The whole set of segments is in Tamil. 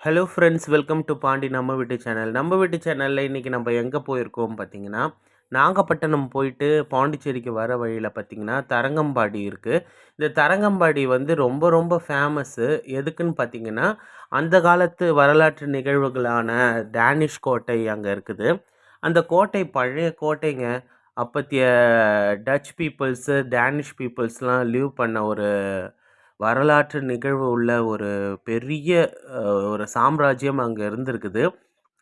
Hello friends welcome to Pandi நம்ம வீட்டு சேனல் நம்ம வீட்டு சேனலில் இன்றைக்கி நம்ம எங்கே போயிருக்கோம் பார்த்தீங்கன்னா நாகப்பட்டினம் போயிட்டு பாண்டிச்சேரிக்கு வர வழியில் பார்த்திங்கன்னா தரங்கம்பாடி இருக்குது இந்த தரங்கம்பாடி வந்து ரொம்ப ரொம்ப ஃபேமஸ்ஸு எதுக்குன்னு பார்த்தீங்கன்னா அந்த காலத்து வரலாற்று நிகழ்வுகளான டேனிஷ் கோட்டை அங்கே இருக்குது. அந்த கோட்டை பழைய கோட்டைங்க. அப்பத்திய டச் பீப்புள்ஸு டேனிஷ் பீப்புள்ஸ்லாம் லீவ் பண்ண ஒரு வரலாற்று நிகழ்வு உள்ள ஒரு பெரிய ஒரு சாம்ராஜ்யம் அங்கே இருந்திருக்குது.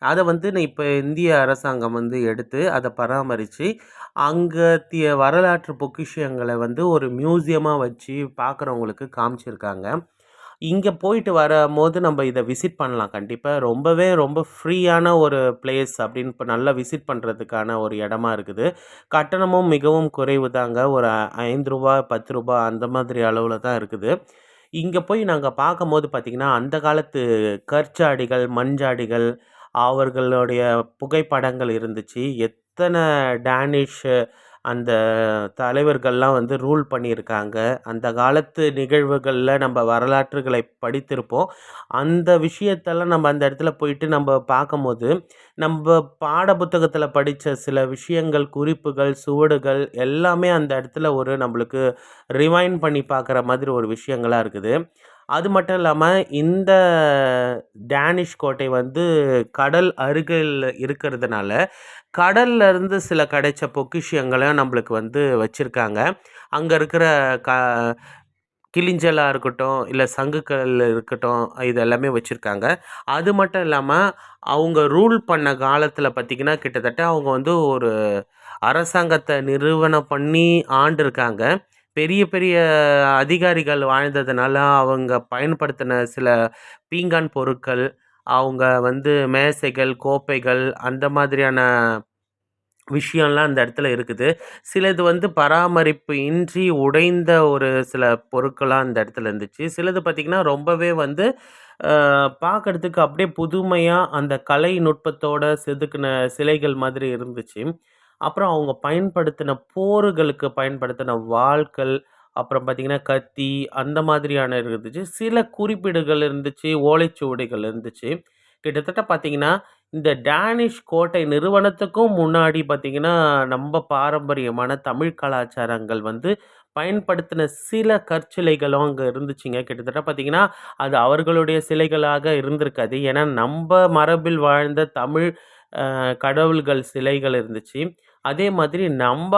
அதை வந்து நான் இப்போ இந்திய அரசாங்கம் வந்து எடுத்து அதை பராமரித்து அங்கத்திய வரலாற்று பொக்கிஷங்களை வந்து ஒரு மியூசியமாக வச்சு பார்க்குறவங்களுக்கு காமிச்சிருக்காங்க. இங்கே போயிட்டு வரும்போது நம்ம இதை விசிட் பண்ணலாம் கண்டிப்பாக ரொம்பவே ரொம்ப ஃப்ரீயான ஒரு பிளேஸ் அப்படின்னு இப்போ நல்லா விசிட் பண்ணுறதுக்கான ஒரு இடமா இருக்குது. கட்டணமும் மிகவும் குறைவு தாங்க ஒரு ஐந்து ரூபா பத்து ரூபா அந்த மாதிரி அளவில் தான் இருக்குது. இங்கே போய் நாங்கள் பார்க்கும்போது பார்த்திங்கன்னா அந்த காலத்து கற்சாடிகள் மண்ஜாடிகள் அவர்களுடைய புகைப்படங்கள் இருந்துச்சு. எத்தனை டேனிஷ் அந்த தலைவர்கள்லாம் வந்து ரூல் பண்ணியிருக்காங்க. அந்த காலத்து நிகழ்வுகளில் நம்ம வரலாற்றுகளை படித்திருப்போம். அந்த விஷயத்தெல்லாம் நம்ம அந்த இடத்துல போயிட்டு நம்ம பார்க்கும்போது நம்ம பாட புத்தகத்தில் படித்த சில விஷயங்கள் குறிப்புகள் சுவடுகள் எல்லாமே அந்த இடத்துல ஒரு நம்மளுக்கு ரிவைண்ட் பண்ணி பார்க்குற மாதிரி ஒரு விஷயங்களாக இருக்குது. அது மட்டும் இல்லாமல் இந்த டேனிஷ் கோட்டை வந்து கடல் அருகில் இருக்கிறதுனால கடல்ல இருந்து சில கிடைச்ச பொக்கிஷங்களையும் நம்மளுக்கு வந்து வச்சுருக்காங்க. அங்கே இருக்கிற க கிளிஞ்சலாக இருக்கட்டும் இல்லை சங்குக்கல் இருக்கட்டும் இது எல்லாமே வச்சுருக்காங்க. அது மட்டும் இல்லாமல் அவங்க ரூல் பண்ண காலத்தில் பார்த்திங்கன்னா கிட்டத்தட்ட அவங்க வந்து ஒரு அரசாங்கத்தை நிறுவனம் பண்ணி ஆண்டிருக்காங்க. பெரிய பெரிய அதிகாரிகள் வாழ்ந்ததுனால அவங்க பயன்படுத்தின சில பீங்கான் பொருட்கள் அவங்க வந்து மேசைகள் கோப்பைகள் அந்த மாதிரியான விஷயம்லாம் அந்த இடத்துல இருக்குது. சிலது வந்து பராமரிப்பு இன்றி உடைந்த ஒரு சில பொருட்களாக அந்த இடத்துல இருந்துச்சு. சிலது பார்த்திங்கன்னா ரொம்பவே வந்து பார்க்குறதுக்கு அப்படியே புதுமையாக அந்த கலை நுட்பத்தோட செதுக்கின சிலைகள் மாதிரி இருந்துச்சு. அப்புறம் அவங்க பயன்படுத்தின போர்களுக்கு பயன்படுத்தின வாள்கள் அப்புறம் பார்த்திங்கன்னா கத்தி அந்த மாதிரியான இருந்துச்சு. சில குறிப்பீடுகள் இருந்துச்சு ஓலைச்சுவடிகள் இருந்துச்சு. கிட்டத்தட்ட பார்த்திங்கன்னா இந்த டேனிஷ் கோட்டை நிறுவனத்துக்கும் முன்னாடி பார்த்திங்கன்னா நம்ம பாரம்பரியமான தமிழ் கலாச்சாரங்கள் வந்து பயன்படுத்தின சில கற்சிலைகளும் அங்கே இருந்துச்சுங்க. கிட்டத்தட்ட பார்த்திங்கன்னா அது அவர்களுடைய சிலைகளாக இருந்திருக்காது. ஏன்னா நம்ம மரபில் வாழ்ந்த தமிழ் கடவுள்கள் சிலைகள் இருந்துச்சு. அதே மாதிரி நம்ம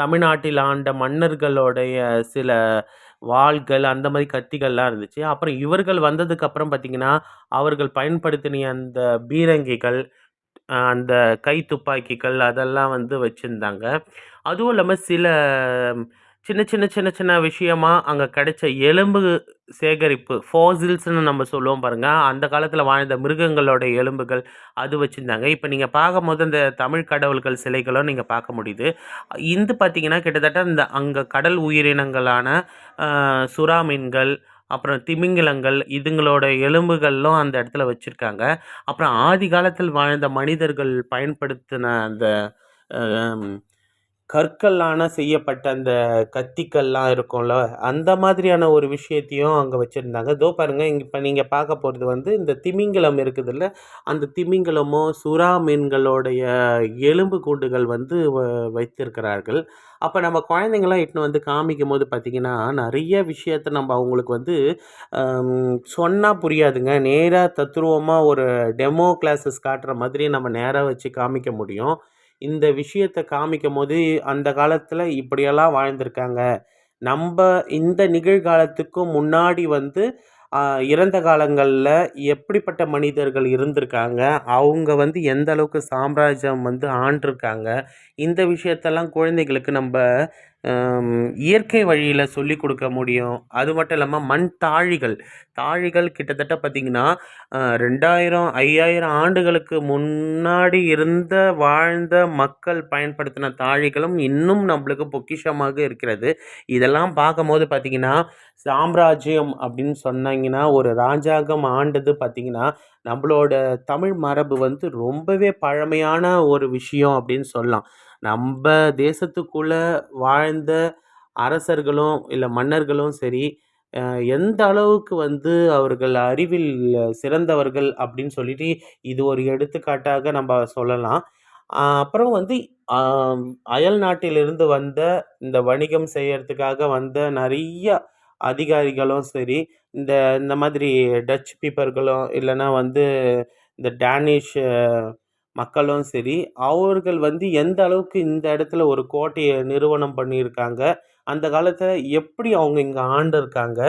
தமிழ்நாட்டில் ஆண்ட மன்னர்களுடைய சில வாள்கள் அந்த மாதிரி கத்திகள்லாம் இருந்துச்சு. அப்புறம் இவர்கள் வந்ததுக்கப்புறம் பார்த்திங்கன்னா அவர்கள் பயன்படுத்தின அந்த பீரங்கிகள் அந்த கை துப்பாக்கிகள் அதெல்லாம் வந்து வச்சுருந்தாங்க. அதுவும் இல்லாமல் சில சின்ன சின்ன சின்ன சின்ன விஷயமா அங்கே கிடைச்ச எலும்பு சேகரிப்பு ஃபாசில்ஸ்னு நம்ம சொல்லுவோம் பாருங்கள் அந்த காலத்தில் வாழ்ந்த மிருகங்களோட எலும்புகள் அது வச்சுருந்தாங்க. இப்போ நீங்கள் பார்க்கும்போது அந்த தமிழ் கடவுள்கள் சிலைகளும் நீங்கள் பார்க்க முடியுது. இந்து பார்த்தீங்கன்னா கிட்டத்தட்ட இந்த அங்கே கடல் உயிரினங்களான சுறா மீன்கள் அப்புறம் திமிங்கிலங்கள் இதுங்களோட எலும்புகளும் அந்த இடத்துல வச்சுருக்காங்க. அப்புறம் ஆதி காலத்தில் வாழ்ந்த மனிதர்கள் பயன்படுத்தின அந்த கற்களான செய்யப்பட்ட அந்த கத்திக்கல்லாம் இருக்கும்ல அந்த மாதிரியான ஒரு விஷயத்தையும் அங்கே வச்சுருந்தாங்க. இதோ பாருங்கள் இங்கே இப்போ நீங்கள் பார்க்க போகிறது வந்து இந்த திமிங்கலம் இருக்குதுல்ல அந்த திமிங்கலமோ சுறா மீன்களுடைய எலும்பு கூண்டுகள் வந்து வ- வைத்திருக்கிறார்கள். அப்போ நம்ம குழந்தைங்களாம் இட்டுன்னு வந்து காமிக்கும் போது பார்த்திங்கன்னா நிறைய விஷயத்த நம்ம அவங்களுக்கு வந்து சொன்னால் புரியாதுங்க. நேராக தத்ரூபமாக ஒரு டெமோ கிளாஸஸ் காட்டுற மாதிரி நம்ம நேராக வச்சு காமிக்க முடியும். இந்த விஷயத்த காமிக்கும் போது அந்த காலத்தில் இப்படியெல்லாம் வாழ்ந்திருக்காங்க. நம்ம இந்த நிகழ்காலத்துக்கும் முன்னாடி வந்து இறந்த காலங்களில் எப்படிப்பட்ட மனிதர்கள் இருந்திருக்காங்க? அவங்க வந்து எந்த அளவுக்கு சாம்ராஜ்யம் வந்து ஆண்டிருக்காங்க? இந்த விஷயத்தெல்லாம் குழந்தைகளுக்கு நம்ம இயற்கை வழியில் சொல்லி கொடுக்க முடியும். அது மட்டும் இல்லாமல் மண் தாழிகள். தாழிகள் கிட்டத்தட்ட பார்த்திங்கன்னா ரெண்டாயிரம் ஐயாயிரம் ஆண்டுகளுக்கு முன்னாடி இருந்த வாழ்ந்த மக்கள் பயன்படுத்தின தாழிகளும் இன்னும் நம்மளுக்கு பொக்கிஷமாக இருக்கிறது. இதெல்லாம் பார்க்கும்போது பார்த்திங்கன்னா சாம்ராஜ்யம் அப்படின்னு சொன்னாங்கன்னா ஒரு ராஜாங்கம் ஆண்டது பார்த்திங்கன்னா நம்மளோட தமிழ் மரபு வந்து ரொம்பவே பழமையான ஒரு விஷயம் அப்படின்னு சொல்லலாம். நம்ம தேசத்துக்குள்ளே வாழ்ந்த அரசர்களும் இல்லை மன்னர்களும் சரி எந்த அளவுக்கு வந்து அவர்கள் அறிவில் சிறந்தவர்கள் அப்படின்னு சொல்லிட்டு இது ஒரு எடுத்துக்காட்டாக நம்ம சொல்லலாம். அப்புறம் வந்து அயல் நாட்டிலிருந்து வந்த இந்த வணிகம் செய்யறதுக்காக வந்த நிறைய அதிகாரிகளும் சரி, இந்த இந்த மாதிரி டச் பீப்பர்களும் இல்லைன்னா வந்து இந்த டேனிஷ் மக்களும் சரி, அவர்கள் வந்து எந்த அளவுக்கு இந்த இடத்துல ஒரு கோட்டையை நிறுவனம் பண்ணியிருக்காங்க. அந்த காலத்தில் எப்படி அவங்க இங்க ஆண்டிருக்காங்க.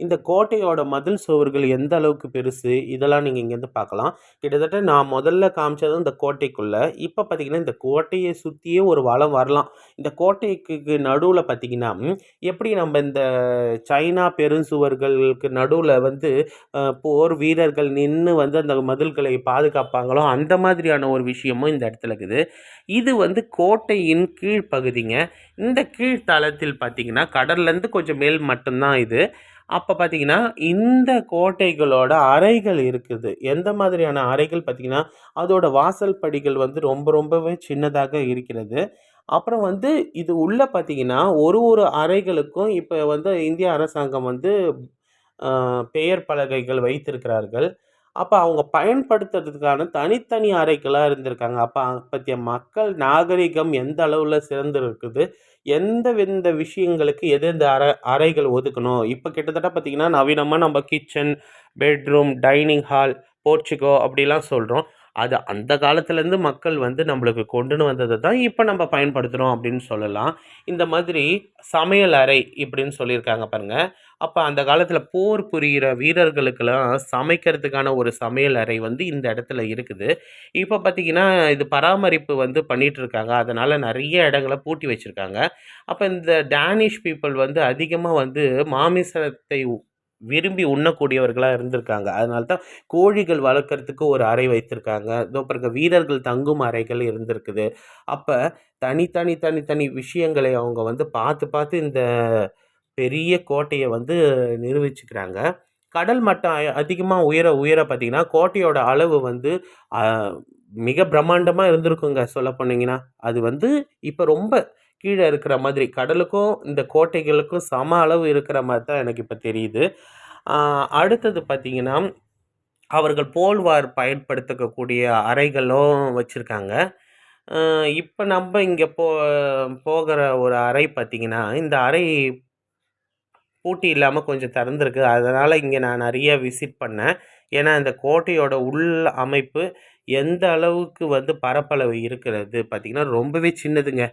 இந்த கோட்டையோட மதில் சுவர்கள் எந்த அளவுக்கு பெருசு, இதெல்லாம் நீங்கள் இங்கேருந்து பார்க்கலாம். கிட்டத்தட்ட நான் முதல்ல காமிச்சது இந்த கோட்டைக்குள்ளே இப்போ பார்த்தீங்கன்னா, இந்த கோட்டையை சுற்றியே ஒரு வளம் வரலாம். இந்த கோட்டைக்கு நடுவில் பார்த்தீங்கன்னா, எப்படி நம்ம இந்த சைனா பெருஞ்சுவர்களுக்கு நடுவில் வந்து போர் வீரர்கள் நின்று வந்து அந்த மதில்களை பாதுகாப்பாங்களோ, அந்த மாதிரியான ஒரு விஷயமும் இந்த இடத்துல இருக்குது. இது வந்து கோட்டையின் கீழ் பகுதிங்க. இந்த கீழ்த்தளத்தில் பார்த்தீங்கன்னா, கடல்லேருந்து கொஞ்சம் மேல் மட்டும்தான் இது. அப்போ பார்த்தீங்கன்னா, இந்த கோட்டைகளோட அறைகள் இருக்குது. எந்த மாதிரியான அறைகள் பார்த்தீங்கன்னா, அதோட வாசல் படிகள் வந்து ரொம்ப ரொம்பவே சின்னதாக இருக்கிறது. அப்புறம் வந்து இது உள்ளே பார்த்தீங்கன்னா, ஒரு ஒரு அறைகளுக்கும் இப்போ வந்து இந்திய அரசாங்கம் வந்து பெயர் பலகைகள் வைத்திருக்கிறார்கள். அப்போ அவங்க பயன்படுத்துறதுக்கான தனித்தனி அறைகளாக இருந்திருக்காங்க. அப்போ பற்றிய மக்கள் நாகரிகம் எந்த அளவில் சிறந்து இருக்குது. எந்த எந்த விஷயங்களுக்கு எந்தெந்த அறை அறைகள் ஒதுக்கணும். இப்போ கிட்டத்தட்ட பார்த்தீங்கன்னா, நவீனமாக நம்ம கிச்சன், பெட்ரூம், டைனிங் ஹால், போர்ச்சுகோ அப்படிலாம் சொல்கிறோம் அது அந்த காலத்துலேருந்து மக்கள் வந்து நம்மளுக்கு கொண்டுன்னு வந்ததை தான் இப்போ நம்ம பயன்படுத்துகிறோம் அப்படின்னு சொல்லலாம். இந்த மாதிரி சமையல் அறை இப்படின்னு சொல்லியிருக்காங்க பாருங்கள் அப்போ அந்த காலத்தில் போர் புரிகிற வீரர்களுக்கெல்லாம் சமைக்கிறதுக்கான ஒரு சமையல் அறை வந்து இந்த இடத்துல இருக்குது. இப்போ பார்த்தீங்கன்னா, இது பராமரிப்பு வந்து பண்ணிகிட்ருக்காங்க அதனால் நிறைய இடங்களை இடங்கள பூட்டி வச்சுருக்காங்க அப்போ இந்த டேனிஷ் பீப்புள் வந்து அதிகமாக வந்து மாமிசத்தை விரும்பி உண்ணக்கூடியவர்களாக இருந்திருக்காங்க. அதனால தான் கோழிகள் வளர்க்குறதுக்கு ஒரு அறை வைத்திருக்காங்க. இதோ பிறகு வீரர்கள் தங்கும் அறைகள் இருந்திருக்குது. அப்போ தனித்தனி தனித்தனி விஷயங்களை அவங்க வந்து பார்த்து பார்த்து இந்த பெரிய கோட்டையை வந்து நிர்வகிச்சுக்கிறாங்க. கடல் மட்டம் அதிகமாக உயர உயர பார்த்தீங்கன்னா, கோட்டையோட அளவு வந்து மிக பிரம்மாண்டமாக இருந்திருக்குங்க சொல்ல போனீங்கன்னா. அது வந்து இப்போ ரொம்ப கீழே இருக்கிற மாதிரி கடலுக்கும், இந்த கோட்டைகளுக்கும் சம அளவு இருக்கிற மாதிரி தான் எனக்கு இப்போ தெரியுது. அடுத்தது பார்த்திங்கன்னா அவர்கள் போல்வார் பயன்படுத்தக்கூடிய அறைகளும் வச்சுருக்காங்க இப்போ நம்ம இங்கே போ போகிற ஒரு அறை பார்த்திங்கன்னா இந்த அறை பூட்டி இல்லாமல் கொஞ்சம் திறந்துருக்கு அதனால் இங்கே நான் நிறைய விசிட் பண்ணேன். ஏன்னா, இந்த கோட்டையோட உள் அமைப்பு எந்த அளவுக்கு வந்து பரப்பளவு இருக்கிறது பார்த்திங்கன்னா ரொம்பவே சின்னதுங்க.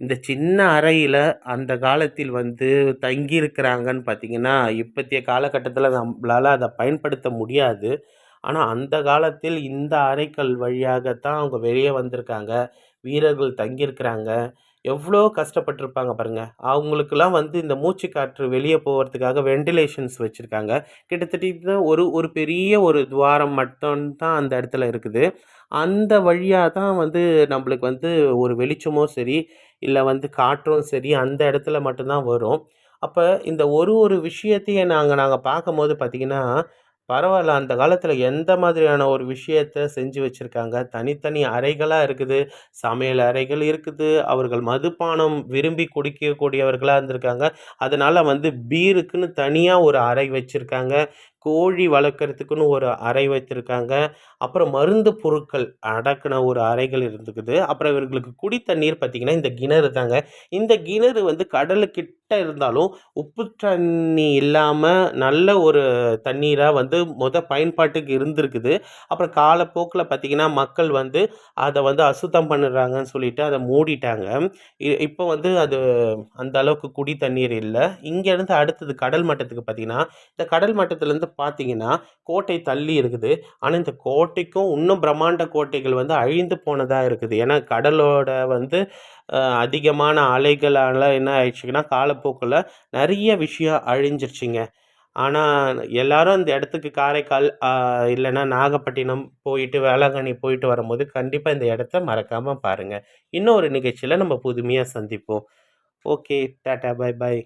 இந்த சின்ன அறையில் அந்த காலத்தில் வந்து தங்கியிருக்கிறாங்கன்னு பார்த்தீங்கன்னா, இப்பத்திய காலகட்டத்தில் நம்மளால் அதை பயன்படுத்த முடியாது. ஆனால் அந்த காலத்தில் இந்த அறைகள் வழியாக தான் அவங்க வெளியே வந்திருக்காங்க. வீரர்கள் தங்கியிருக்கிறாங்க. எவ்வளோ கஷ்டப்பட்டிருப்பாங்க பாருங்கள் அவங்களுக்கெல்லாம் வந்து இந்த மூச்சு காற்று வெளியே போகிறதுக்காக வென்டிலேஷன்ஸ் வச்சுருக்காங்க கிட்டத்தட்ட ஒரு ஒரு பெரிய ஒரு துவாரம் மட்டும்தான் அந்த இடத்துல இருக்குது. அந்த வழியாக தான் வந்து நம்மளுக்கு வந்து ஒரு வெளிச்சமும் சரி, இல்லை வந்து காற்றும் சரி, அந்த இடத்துல மட்டும்தான் வரும். அப்போ இந்த ஒரு ஒரு விஷயத்தையே நாங்கள் நாங்கள் பார்க்கும்போது பார்த்திங்கன்னா பரவாயில்ல அந்த காலத்தில் எந்த மாதிரியான ஒரு விஷயத்த செஞ்சு வச்சுருக்காங்க தனித்தனி அறைகளாக இருக்குது. சமையல் அறைகள் இருக்குது. அவர்கள் மதுபானம் விரும்பி குடிக்கக்கூடியவர்களாக இருந்திருக்காங்க. அதனால் வந்து பீருக்குன்னு தனியாக ஒரு அறை வச்சுருக்காங்க கோழி வளர்க்குறதுக்குன்னு ஒரு அறை வைத்திருக்காங்க. அப்புறம் மருந்து பொருட்கள் அடக்குன ஒரு அறைகள் இருந்துக்குது. அப்புறம் இவர்களுக்கு குடி தண்ணீர் பார்த்தீங்கன்னா, இந்த கிணறு தாங்க. இந்த கிணறு வந்து கடலுக்கிட்ட இருந்தாலும், உப்பு தண்ணி இல்லாமல் நல்ல ஒரு தண்ணீராக வந்து மொத பயன்பாட்டுக்கு இருந்திருக்குது. அப்புறம் காலப்போக்கில் பார்த்தீங்கன்னா, மக்கள் வந்து அதை வந்து அசுத்தம் பண்ணுறாங்கன்னு சொல்லிட்டு அதை மூடிட்டாங்க. இ வந்து அது அந்த அளவுக்கு குடி தண்ணீர் இல்லை இங்கேருந்து அடுத்தது கடல் மட்டத்துக்கு பார்த்தீங்கன்னா, இந்த கடல் மட்டத்துலேருந்து பார்த்தீங்கன்னா, கோட்டை தள்ளி இருக்குது. ஆனால் இந்த கோட்டைக்கும் இன்னும் பிரம்மாண்ட கோட்டைகள் வந்து அழிந்து போனதாக இருக்குது. ஏன்னா, கடலோட வந்து அதிகமான அலைகளால் என்ன ஆயிடுச்சுங்கன்னா, காலப்போக்கில் நிறைய விஷயம் அழிஞ்சிருச்சுங்க. ஆனால் எல்லாரும் அந்த இடத்துக்கு காரைக்கால் இல்லைன்னா நாகப்பட்டினம் போயிட்டு, வேளாங்கண்ணி போயிட்டு வரும்போது, கண்டிப்பாக இந்த இடத்த மறக்காம பாருங்க. இன்னொரு நிகழ்ச்சியில் நம்ம புதுமையாக சந்திப்போம். ஓகே. டாட்டா. Bye bye.